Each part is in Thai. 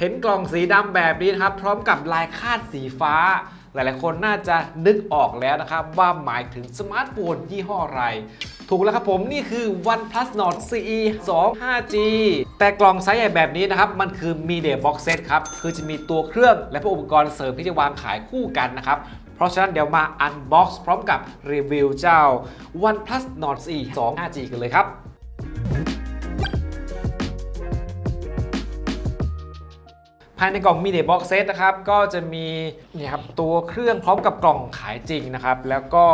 เห็นกล่องสีดำแบบนี้นะครับ พร้อมกับลายคาดสีฟ้า หลายๆ คนน่าจะนึกออกแล้วนะครับ ว่าหมายถึงสมาร์ทโฟนยี่ห้ออะไร ถูกแล้วครับผมนี่คือ OnePlus Nord CE 2 5G แต่กล่องไซส์ใหญ่แบบนี้นะครับ มันคือ Media Box Set ครับ คือจะมีตัวเครื่องและพวกอุปกรณ์เสริมที่จะวางขายคู่กันนะครับเพราะฉะนั้นเดี๋ยวมา Unbox พร้อมกับรีวิวเจ้า OnePlus Nord CE 2 5G กันเลยครับ ภายในกล่อง Media Box Set นะครับ ก็จะมีนี่ครับตัวเครื่องพร้อมกับกล่องขายจริงนะครับ แล้วก็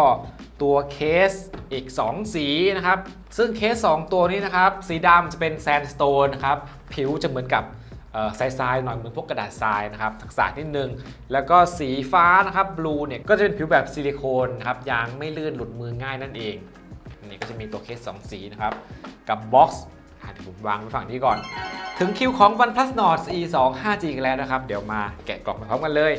ตัวเคสอีก 2 สีนะครับ ซึ่งเคส 2 ตัวนี้นะครับ สีดำจะเป็นแซนสโตนนะครับ ผิวจะเหมือนกับทรายๆหน่อยเหมือนพวกกระดาษทรายนะครับทักษะนิดนึง แล้วก็สีฟ้านะครับบลูเนี่ยก็จะเป็นผิวแบบซิลิโคนนะครับยางไม่ลื่นหลุดมือง่ายนั่นเองนนี้ก็จะมีตัวเคส 2 สีนะครับ กับบ็อกซ์เดี๋ยวผมวางไว้ฝั่งที่ก่อน ถึงคิวของ OnePlus Nord E2 5G กันแล้วนะครับ เดี๋ยวมาแกะกล่องพร้อมกันเลย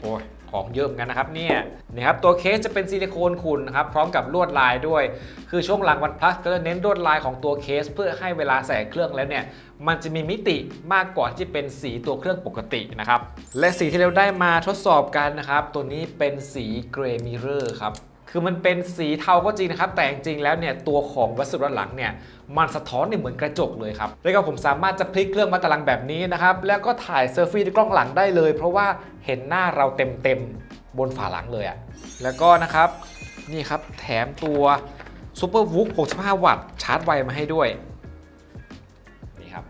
โอ้ยของเยอะเหมือนกันนะครับเนี่ยนี่ครับตัวเคสจะเป็นซิลิโคนขุ่นนะครับพร้อมกับลวดลายด้วย คือช่วงหลัง OnePlus ก็จะเน้นลวดลายของตัวเคส เพื่อให้เวลาใส่เครื่องแล้วเนี่ยมันจะมีมิติมากกว่าที่เป็นสีตัวเครื่องปกตินะครับและสีที่เราได้มาทดสอบกันนะครับตัวนี้เป็นสีเกรย์มิเรอร์ครับ คือมันเป็นสีเทาก็จริงนะครับ แต่จริงๆแล้วเนี่ยตัวของวัสดุด้านหลังเนี่ยมันสะท้อนเนี่ยเหมือนกระจกเลยครับ แล้วก็ผมสามารถจะพลิกเครื่องมาตารางแบบนี้นะครับ แล้วก็ถ่ายเซลฟี่ด้วยกล้องหลังได้เลย เพราะว่าเห็นหน้าเราเต็มๆบนฝาหลังเลยอะแล้วก็นะครับนี่ครับแถมตัวซูเปอร์วุ o 65 วัตต์ชาร์จไวมาให้ด้วยนี่ครับ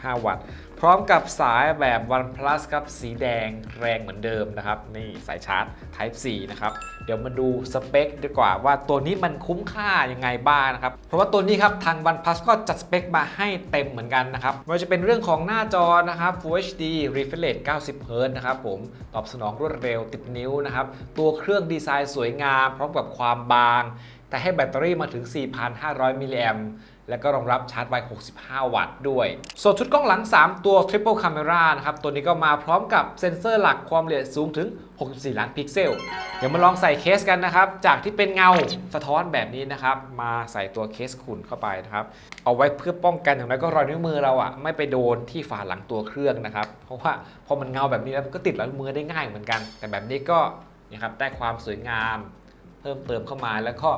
65 วัตต์ พร้อมกับสายแบบ OnePlus ครับสีแดงแรงเหมือนเดิมนะครับ นี่สายชาร์จ Type C นะครับเดี๋ยวมาดูสเปคดีกว่าว่าตัวนี้มันคุ้มค่ายังไงบ้างนะครับ เพราะว่าตัวนี้ครับทาง OnePlus ก็จัดสเปคมาให้เต็มเหมือนกันนะครับไม่ว่าจะเป็นเรื่องของหน้าจอนะครับ Full HD Refresh Rate 90 Hz นะครับผมตอบสนองรวดเร็วติดนิ้วนะครับตัวเครื่องดีไซน์สวยงาม พร้อมกับความบาง แต่ให้แบตเตอรี่มาถึง 4,500 มิลลิแอมป์ แล้วก็รองรับชาร์จไว 65 วัตต์ด้วย ส่วนชุดกล้องหลัง 3 ตัว Triple Camera นะครับ ตัวนี้ก็มาพร้อมกับเซ็นเซอร์หลักความละเอียดสูงถึง 64 ล้านพิกเซล เดี๋ยวมาลองใส่เคสกันนะครับ จากที่เป็นเงาสะท้อนแบบนี้นะครับ มาใส่ตัวเคสขุ่นเข้าไปนะครับ เอาไว้เพื่อป้องกันอย่างไรก็รอยนิ้วมือเราอะไม่ไปโดนที่ฝาหลังตัวเครื่องนะครับ เพราะว่าพอมันเงาแบบนี้แล้วมันก็ติดรอยนิ้วมือได้ง่ายเหมือนกัน แต่แบบนี้ก็นะครับได้ความสวยงาม เพิ่มเติมเข้ามาแล้วก็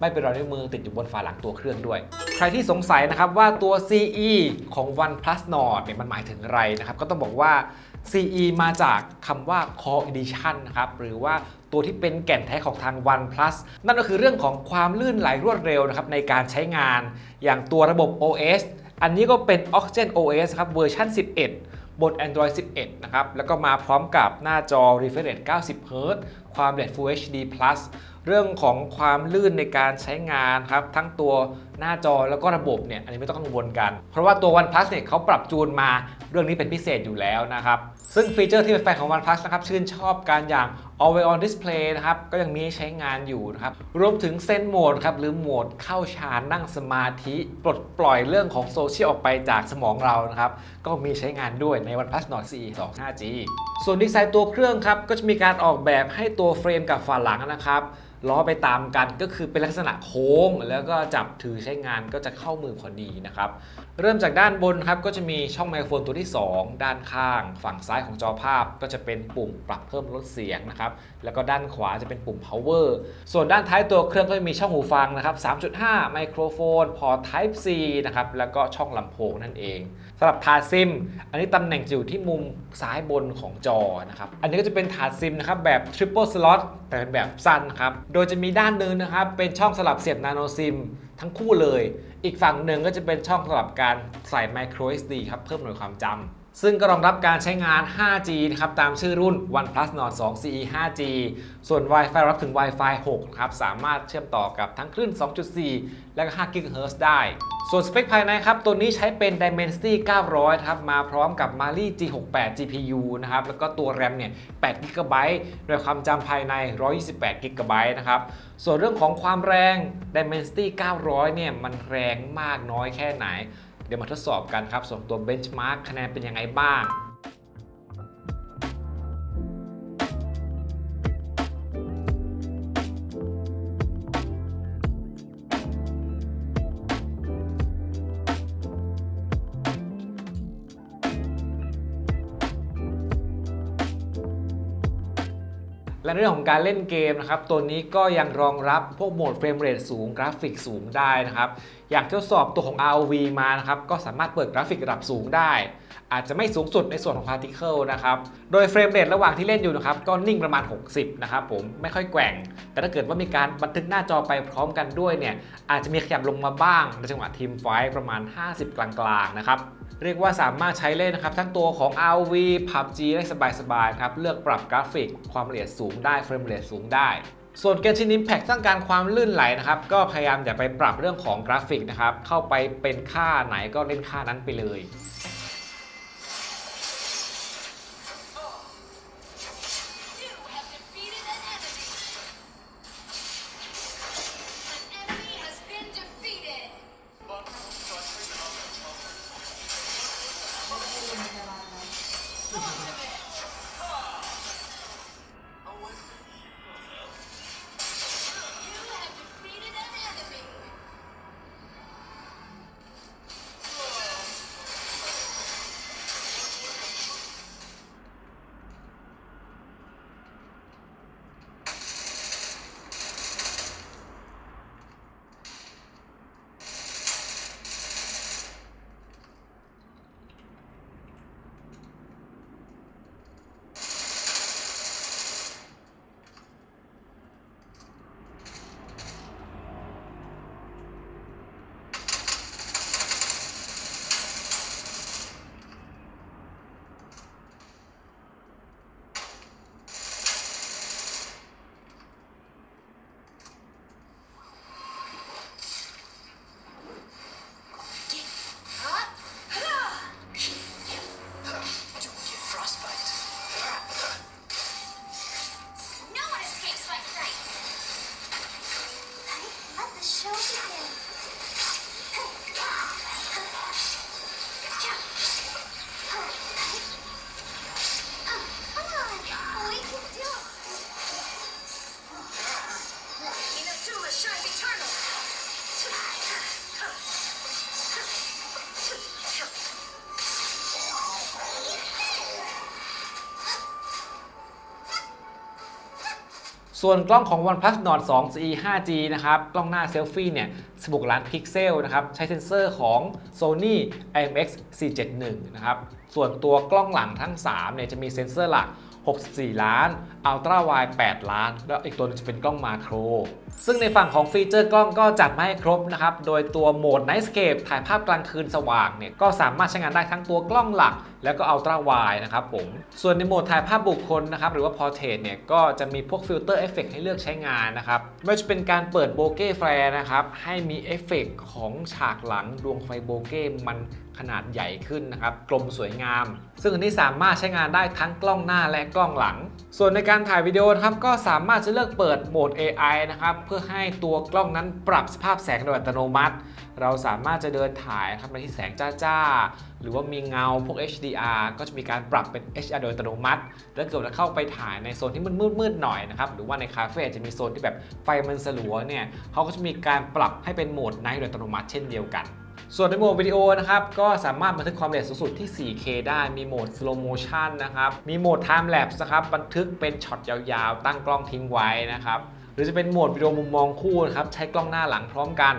ไม่เป็นรอยนิ้วมือติดอยู่บนฝาหลังตัวเครื่องด้วย ใครที่สงสัยนะครับว่าตัว CE ของ OnePlus Nord เนี่ยมันหมายถึงอะไรนะครับ ก็ต้องบอกว่า CE มาจากคำว่า Core Edition นะครับ หรือว่าตัวที่เป็นแก่นแท้ของทาง OnePlus นั่นก็คือเรื่องของความลื่นไหลรวดเร็วนะครับในการใช้งานอย่างตัวระบบ OS อันนี้ก็เป็น Oxygen OS ครับเวอร์ชัน11 บน Android 11 นะครับ แล้วก็มาพร้อมกับหน้าจอ Refresh Rate 90 Hz ความละเอียด Full HD Plus เรื่องของความลื่นในการใช้งานครับ ทั้งตัวหน้าจอแล้วก็ระบบเนี่ย อันนี้ไม่ต้องกังวลกัน เพราะว่าตัว OnePlus เนี่ยเขาปรับจูนมาเรื่องนี้เป็นพิเศษอยู่แล้วนะครับ ซึ่งฟีเจอร์ที่เป็นแฟนของ OnePlus นะครับชื่นชอบการอย่าง Always on Display นะครับก็ยังมีให้ใช้งานอยู่นะครับรวมถึงเซนโหมดครับหรือโหมดเข้าฌานนั่งสมาธิปลดปล่อยเรื่องของโซเชียลออกไปจากสมองเรานะครับก็มีใช้งานด้วยใน OnePlus Nord CE 2 5G ส่วนดีไซน์ตัวเครื่องครับก็จะมีการออกแบบให้ตัวเฟรมกับฝาหลังนะครับล้อไปตามกันก็คือเป็นลักษณะโค้ง แล้วก็จับถือใช้งานก็จะเข้ามือพอดีนะครับ เริ่มจากด้านบนครับก็จะมีช่องไมโครโฟนตัวที่ 2 ด้านข้าง ฝั่งซ้ายของจอภาพก็จะเป็นปุ่มปรับเพิ่มลดเสียงนะครับแล้วก็ด้านขวาจะเป็นปุ่ม power ส่วนด้านท้ายตัวเครื่องก็จะมีช่องหูฟังนะครับ 3.5 ไมโครโฟน พอ Type C นะครับแล้วก็ช่องลำโพงนั่นเองสำหรับถาดซิม อันนี้ตำแหน่งจะอยู่ที่มุมซ้ายบนของจอนะครับอันนี้ก็จะเป็นถาดซิมนะครับแบบ triple slot แต่เป็นแบบสั้นครับโดยจะมีด้านหนึ่งนะครับเป็นช่องสลับเสียบนาโนซิม ทั้งคู่เลย อีกฝั่งหนึ่งก็จะเป็นช่องสำหรับการใส่ micro SD ครับ เพิ่มหน่วยความจำ ซึ่งก็รองรับการใช้งาน 5G นะครับตามชื่อรุ่น OnePlus Nord 2 CE 5G ส่วน Wi-Fi รับถึง Wi-Fi 6นะครับสามารถเชื่อมต่อกับทั้งคลื่น 2.4 และก็5 GHz ได้ ส่วนสเปคภายในครับ ตัวนี้ใช้เป็น Dimensity 900ครับมาพร้อมกับ Mali G68 GPU นะครับแล้วก็ตัว RAM เนี่ย8 GB โดยความจำภายใน 128 GB นะครับส่วนเรื่องของความแรง Dimensity 900 เนี่ยมันแรงมากน้อยแค่ไหน เดี๋ยวมาทดสอบกันครับส่วนตัว Benchmark คะแนนเป็นยังไงบ้าง และในเรื่องของการเล่นเกมนะครับตัวนี้ก็ยังรองรับพวกโหมดเฟรมเรทสูงกราฟิกสูงได้นะครับอยากทดสอบตัวของ ROV มานะครับก็สามารถเปิดกราฟิกระดับสูงได้ อาจจะไม่สูงสุดในส่วนของ Particle นะครับ โดยเฟรมเรทระหว่างที่เล่นอยู่นะครับ ก็นิ่งประมาณ 60 นะครับผม ไม่ค่อยแกว่ง แต่ถ้าเกิดว่ามีการบันทึกหน้าจอไปพร้อมกันด้วยเนี่ย อาจจะมีขยับลงมาบ้าง ในจังหวะทีมไฟท์ประมาณ 50 กลางๆ นะครับ เรียกว่าสามารถใช้เล่นนะครับ ทั้งตัวของ RV PUBG ได้สบายๆครับ เลือกปรับกราฟิก ความละเอียดสูงได้ เฟรมเรทสูงได้ส่วน Genshin Impact ต้องการความลื่นไหลนะครับ ก็พยายามอย่าไปปรับเรื่องของกราฟิกนะครับ เข้าไปเป็นค่าไหนก็เล่นค่านั้นไปเลย ส่วนกล้องของ OnePlus Nord 2 CE 5G นะครับ กล้องหน้าเซลฟี่เนี่ย 16 ล้านพิกเซลนะครับ ใช้เซ็นเซอร์ของ Sony IMX 471 นะครับ ส่วนตัวกล้องหลังทั้ง 3 เนี่ย จะมีเซ็นเซอร์หลัก 64 ล้านอัลตร้าไวด์8ล้าน แล้วอีกตัวนึงจะเป็นกล้องมาโคร ซึ่งในฝั่งของฟีเจอร์กล้องก็จัดมาให้ครบนะครับ โดยตัวโหมด Night Scape ถ่ายภาพกลางคืนสว่างเนี่ย ก็สามารถใช้งานได้ทั้งตัวกล้องหลักแล้วก็อัลตร้าไวนะครับผม ส่วนในโหมดถ่ายภาพบุคคลนะครับหรือว่า Portrait เนี่ยก็จะมีพวกฟิลเตอร์เอฟเฟกให้เลือกใช้งานนะครับไม่ว่าจะเป็นการเปิดโบเก้แฟร์นะครับให้มีเอฟเฟกของฉากหลังดวงไฟโบเก้มันขนาดใหญ่ขึ้นนะครับกลมสวยงาม ซึ่งอันนี้สามารถใช้งานได้ทั้งกล้องหน้าและกล้องหลัง ส่วนในการถ่ายวิดีโอนะครับก็สามารถจะเลือกเปิดโหมด AI นะครับเพื่อให้ตัวกล้องนั้นปรับสภาพแสงโดยอัตโนมัติ เราสามารถจะเดินถ่ายครับในที่แสงจ้าๆ หรือว่ามีเงาพวก HDR ก็จะมีการปรับเป็น HDR โดยอัตโนมัติ แล้วเกิดเราเข้าไปถ่ายในโซนที่มันมืดๆหน่อยนะครับหรือว่าในคาเฟ่จจะมีโซนที่แบบไฟมันสลัวเนี่ยเขาก็จะมีการปรับให้เป็นโหมดไนท์โดยอัตโนมัติเช่นเดียวกันส่วนในโหมดวิดีโอนะครับ ก็สามารถบันทึกความละเอียดสูงสุดที่ 4K ได้ มีโหมด slow motion นะครับ มีโหมด time lapse นะครับ บันทึกเป็นช็อตยาวๆ ตั้งกล้องทิ้งไว้นะครับ หรือจะเป็นโหมดวิดีโอมุมมองคู่นะครับ ใช้กล้องหน้าหลังพร้อมกัน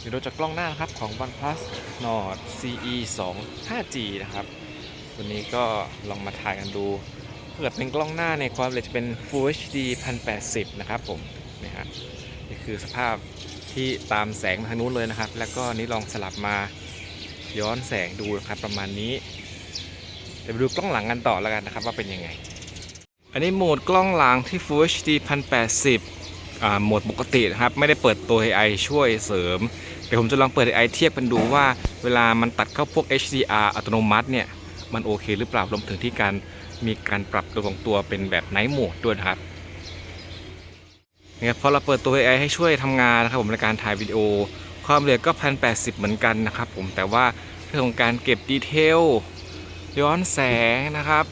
เดี๋ยวดูจากกล้องหน้าครับของ OnePlus Nord CE 2 5G นะครับ ตัวนี้ก็ลองมาถ่ายกันดูเกิดเป็นกล้องหน้าในความเอียจะเป็น Full HD 1080 นะครับผมนี่ฮะนี่คือสภาพที่ตามแสงมาทางนู้นเลยนะครับ แล้วก็นี้ลองสลับมาย้อนแสงดูนะครับประมาณนี้เดี๋ยวไปดูกล้องหลังกันต่อแล้วกันนะครับว่าเป็นยังไง อันนี้โหมดกล้องหลังที่ Full HD 1080โหมดปกตินะครับ ไม่ได้เปิดตัว AI ช่วยเสริม ดี๋ยวผมจะลองเปิด AI เทียบกันดูว่า เวลามันตัดเข้าพวก HDR อัตโนมัติเนี่ยมันโอเคหรือเปล่ารวมถึงที่การมีการปรับตัวของตัวเป็นแบบไนท์โหมดด้วยนะครับเนี่ยพอเราเปิดตัว AI ให้ช่วยทำงานนะครับผมในการถ่ายวิดีโอ ความละเอียดก็1080เหมือนกันนะครับผมแต่ว่าเรื่องของการเก็บดีเทลย้อนแสงนะครับ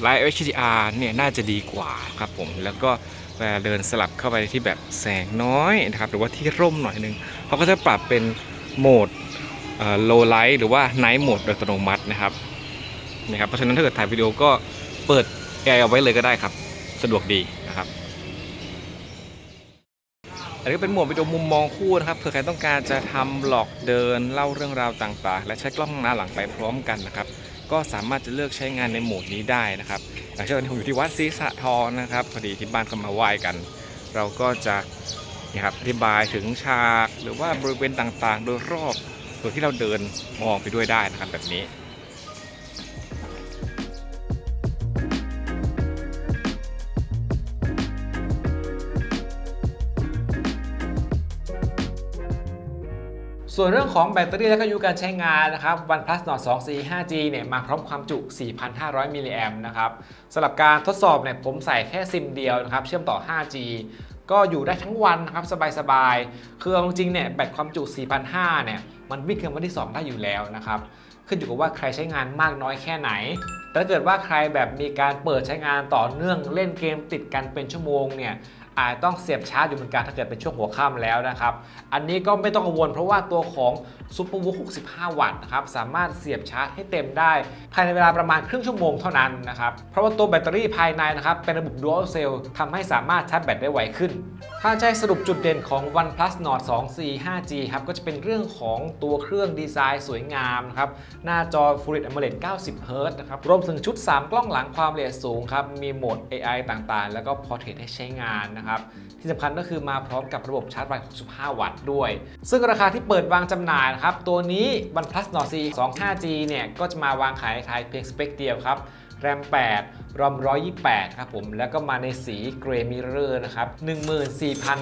ไลท์ HDR เนี่ยน่าจะดีกว่าครับผมแล้วก็ เวลาเดินสลับเข้าไปที่แบบแสงน้อยนะครับหรือว่าที่ร่มหน่อยนึงเขาก็จะปรับเป็นโหมดโลไลท์หรือว่า Night โหมดโดยอัตโนมัตินะครับนะครับเพราะฉะนั้นถ้าเกิดถ่ายวิดีโอก็เปิดแอร์เอาไว้เลยก็ได้ครับ สะดวกดีนะครับอันนี้เป็นโหมดวิดีโอมุมมองคู่นะครับเผื่อใครต้องการจะทำบล็อกเดินเล่าเรื่องราวต่างๆ และใช้กล้องหน้าหลังไปพร้อมกันนะครับ ก็สามารถจะเลือกใช้งานในโหมดนี้ได้นะครับอย่างเช่นวันนี้ผมอยู่ที่วัดศรีสะทองนะครับพอดีที่บ้านเขามาไหว้กัน เราก็จะนะครับอธิบายถึงฉากหรือว่าบริเวณต่างๆ โดยรอบโดยที่เราเดินมองไปด้วยได้นะครับแบบนี้ ส่วนเรื่องของแบตเตอรี่และก็อายุการใช้งานนะครับ OnePlus Nord 2 4 5G เนี่ยมาพร้อมความจุ 4,500 มิลลิแอมนะครับสำหรับการทดสอบเนี่ยผมใส่แค่ซิมเดียวนะครับ เชื่อมต่อ 5G ก็อยู่ได้ทั้งวันนะครับสบายๆ คือเอาจริงๆเนี่ยแบตความจุ 4,500 เนี่ยมันวิ่งเกินวันที่ 2 ได้อยู่แล้วนะครับ ขึ้นอยู่กับว่าใครใช้งานมากน้อยแค่ไหนแต่ถ้าเกิดว่าใครแบบมีการเปิดใช้งานต่อเนื่องเล่นเกมติดกันเป็นชั่วโมงเนี่ย อาจต้องเสียบชาร์จอยู่เหมือนกันถ้าเกิดเป็นช่วงหัวค่ำแล้วนะครับ อันนี้ก็ไม่ต้องกังวลเพราะว่าตัวของ Superbook 65 วัตต์นะครับสามารถเสียบชาร์จให้เต็มได้ ภายในเวลาประมาณครึ่งชั่วโมงเท่านั้นนะครับเพราะว่าตัวแบตเตอรี่ภายในนะครับเป็นระบบ Dual Cell ทำให้สามารถชาร์จแบตได้ไวขึ้น ถ้าให้สรุปจุดเด่นของ OnePlus Nord 2 4 5G ครับก็จะเป็นเรื่องของตัวเครื่องดีไซน์สวยงามนะครับหน้าจอ Full HD AMOLED 90 Hz นะครับรวมถึงชุด 3 กล้องหลังความละเอียดสูงครับมีโหมด AI ต่างๆ แล้วก็ Portrait ให้ใช้งานนะครับที่สำคัญก็คือมาพร้อมกับระบบชาร์จไว65 วัตต์ด้วย ซึ่งราคาที่เปิดวางจำหน่ายนะครับ ตัวนี้ OnePlus Nord C 2 5G เนี่ย ก็จะมาวางขายในไทยเพียงสเปคเดียวครับแรม 8 รอม 128 ครับผม แล้วก็มาในสีเกรย์มิเรอร์นะครับ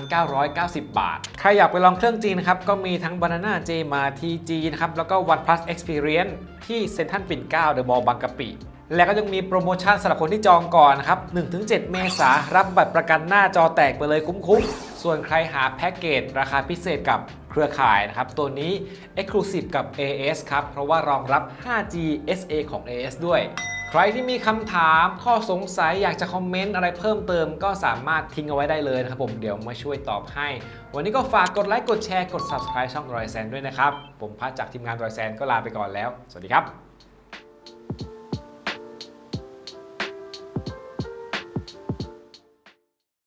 14,990 บาท ใครอยากไปลองเครื่องจริงนะครับ ก็มีทั้ง Banana J มา TG นะครับ แล้วก็ OnePlus Experience ที่เซ็นทรัลปิ่นเกล้าเดอะมอลล์บางกะปิ และก็ยังมีโปรโมชั่นสำหรับคนที่จองก่อนนะครับ 1-7 เมษายนรับบัตรประกันหน้าจอแตกไปเลยคุ้มๆ ส่วนใครหาแพ็กเกจราคาพิเศษกับเครือข่ายนะครับ ตัวนี้ Exclusive กับ AS ครับ เพราะว่ารองรับ 5G SA ของ AS ด้วย ใครที่มีคำถามข้อสงสัยอยากจะคอมเมนต์อะไรเพิ่มเติมก็สามารถทิ้งเอาไว้ได้เลยนะครับผมเดี๋ยวมาช่วยตอบให้ วันนี้ก็ฝากกดไลค์กดแชร์กด Subscribe ช่องรอยแซนด้วยนะครับ ผมพัดจากทีมงานรอยแซนก็ลาไปก่อนแล้ว สวัสดีครับ